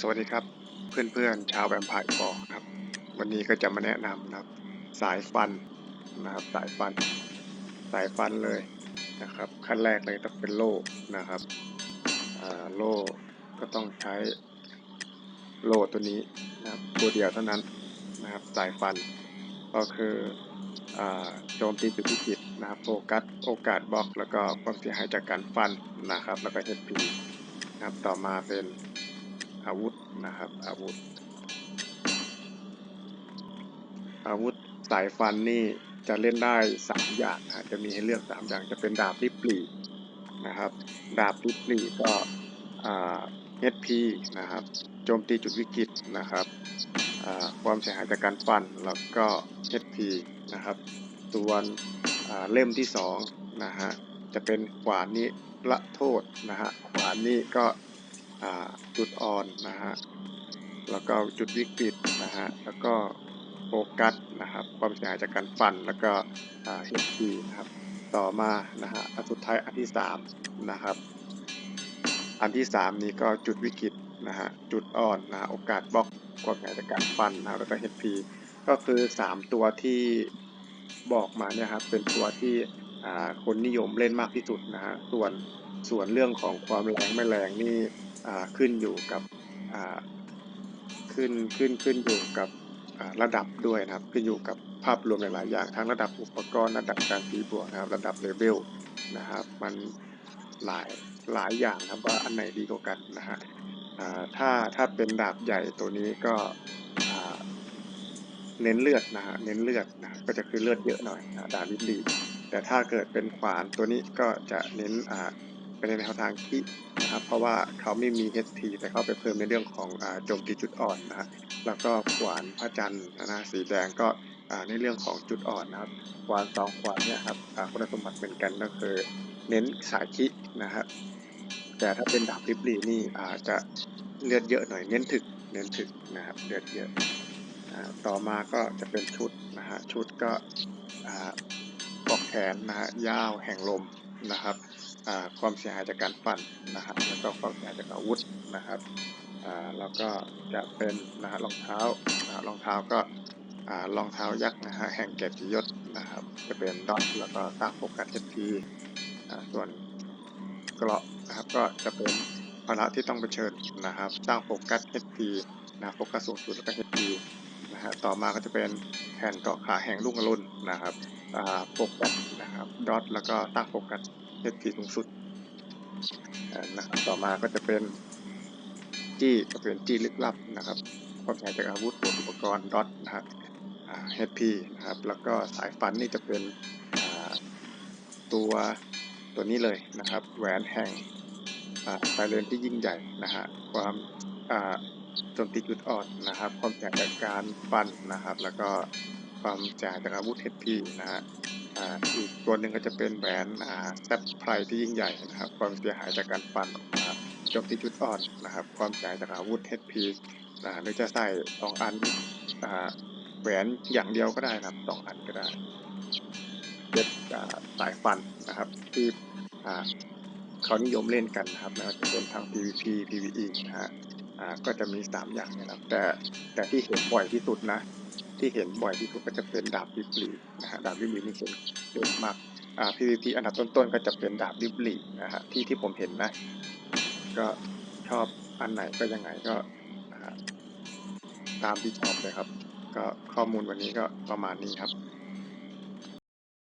สวัสดีครับเพื่อนๆชาวแวมไพร์บอครับ วันนี้ก็จะมาแนะนำนะครับ สายฟันนะครับสายฟัน สายฟันเลยนะครับ ขั้นแรกเลยต้องเป็นโล่นะครับโล่ก็ต้องใช้โล่ตัวนี้นะครับตัวเดียวเท่านั้นนะครับสายฟัน ก็คือโจมตีจุดพิจิตนะครับโฟกัสโอกาสบล็อก แล้วก็ความเสียหายจากการฟันนะครับ แล้วก็ HP นะครับต่อมาเป็น อาวุธนะครับอาวุธ อาวุธสายฟันนี่จะเล่นได้สามอย่างนะจะมีให้เลือกสามอย่างจะเป็นดาบริบลีนะครับ ดาบริบลีก็เอ่า HP นะครับโจมตีจุดวิกฤตนะครับความเสียหายจากการฟันแล้วก็ HP นะครับส่วนเล่มที่สองนะฮะจะเป็นขวานนี้ละโทษนะฮะขวานนี้ก็ จุดอ่อนนะฮะแล้วก็จุดวิกฤตนะฮะแล้วก็โฟกัสนะครับความเสียหายจากการฟันแล้วก็อ่า HP นะครับต่อมานะฮะอันสุดท้ายอันที่สามนะครับอันที่สามนี้ก็จุดวิกฤตนะฮะจุดอ่อนนะฮะโอกาสบล็อกความเสียหายจากการฟันนะแล้วก็ HP ก็คือสามตัวที่บอกมาเนี่ยครับเป็นตัวที่คนนิยมเล่นมากที่สุดนะฮะส่วน ส่วนเรื่องของความแรงไม่แรงนี่ขึ้นอยู่กับขึ้นขึ้นขึ้นอยู่กับระดับด้วยนะครับขึ้นอยู่กับภาพรวมหลาย ๆ อย่างทั้งระดับอุปกรณ์ระดับการตีบวกนะครับระดับเลเวลนะครับ มันหลายหลายอย่างครับว่าอันไหนดีกว่ากันนะฮะถ้าถ้าเป็นดาบใหญ่ตัวนี้ก็เน้นเลือดนะฮะเน้นเลือดนะก็จะคือเลือดเยอะหน่อยดาบลิบลีแต่ถ้าเกิดเป็นขวานตัวนี้ก็จะเน้นอ่า ไปในแนวทางที่นะครับเพราะว่าเขาไม่มี HP แต่เขาไปเพิ่มในเรื่องของโจมตีจุดอ่อนนะฮะแล้วก็ขวานพระจันทร์นะนะสีแดงก็ในเรื่องของจุดอ่อนนะครับขวานสองขวานเนี่ยครับคุณสมบัติเหมือนกันก็คือเน้นสายคินะครับแต่ถ้าเป็นดาบริบลีนี่อาจจะเลือดเยอะหน่อยเน้นถึกเน้นถึกนะครับเลือดเยอะต่อมาก็จะเป็นชุดนะฮะชุดก็อ่าปอกแขนนะฮะยาวแห่งลม นะครับความเสียหายจากการปั่นนะครับแล้วก็ความเสียหายจากอาวุธนะครับอ่าแล้วก็จะเป็นนะฮะรองเท้านะรองเท้าก็อ่ารองเท้ายักษ์นะฮะแห่งเกียรติยศนะครับ จะเป็นดอทแล้วก็ตั้งโฟกัสเอทีอ่าส่วนเกราะนะครับก็จะเป็นภาระที่ต้องเผชิญนะครับสร้างโฟกัสเอทีนะโฟกัสสูงสุดแล้วก็ นะฮะต่อมาก็จะเป็นแผ่นเกาะขาแห่งลูกอรุณนะครับอ่าโฟกัสนะครับดอทแล้วก็ตั้งโฟกัส HP สูงสุดนะครับต่อมาก็จะเป็นจี้ก็เป็นจี้ลึกลับนะครับความเสียหายจากอาวุธบวอุปกรณ์ดอทนะครับอ่า HP นะครับแล้วก็สายฟันนี่จะเป็นตัวตัวนี้เลยนะครับแหวนแห่งไฟเลนที่ยิ่งใหญ่นะฮะความอ่า โจมตีจุดอ่อนนะครับ ความเสียายจากการฟันนะครับ แล้วก็ความเสียหายจากอาวุธ HP นะฮะอ่าอีกตัวหนึ่งก็จะเป็นแหวนอ่าแซปไพรที่ยิ่งใหญ่นะครับ ความเสียหายจากการฟันนะครับโจมตีจุดอ่อนนะครับ ความเสียหายจากอาวุธ HP อ่าหรือจะใส่สองอันอ่าแหวนอย่างเดียวก็ได้นะครับสองอันก็ได้เป็นอ่าสายฟันนะครับที่อ่า เขานิยมเล่นกันนะครับไม่ว่าจะเป็นทาง PVP PVE นะฮะอ่าก็จะมีสามอย่างนะครับ แต่แต่ที่เห็นบ่อยที่สุดนะ ที่เห็นบ่อยที่สุดก็จะเป็นดาบริบลีนะฮะดาบริบลีนี่เห็นเยอะมากอ่า PVP อันดับต้นๆก็จะเป็นดาบริบลีนะฮะที่ที่ผมเห็นนะ ก็ชอบอันไหนก็ยังไงก็ตามที่ชอบเลยครับ ก็ข้อมูลวันนี้ก็ประมาณนี้ครับ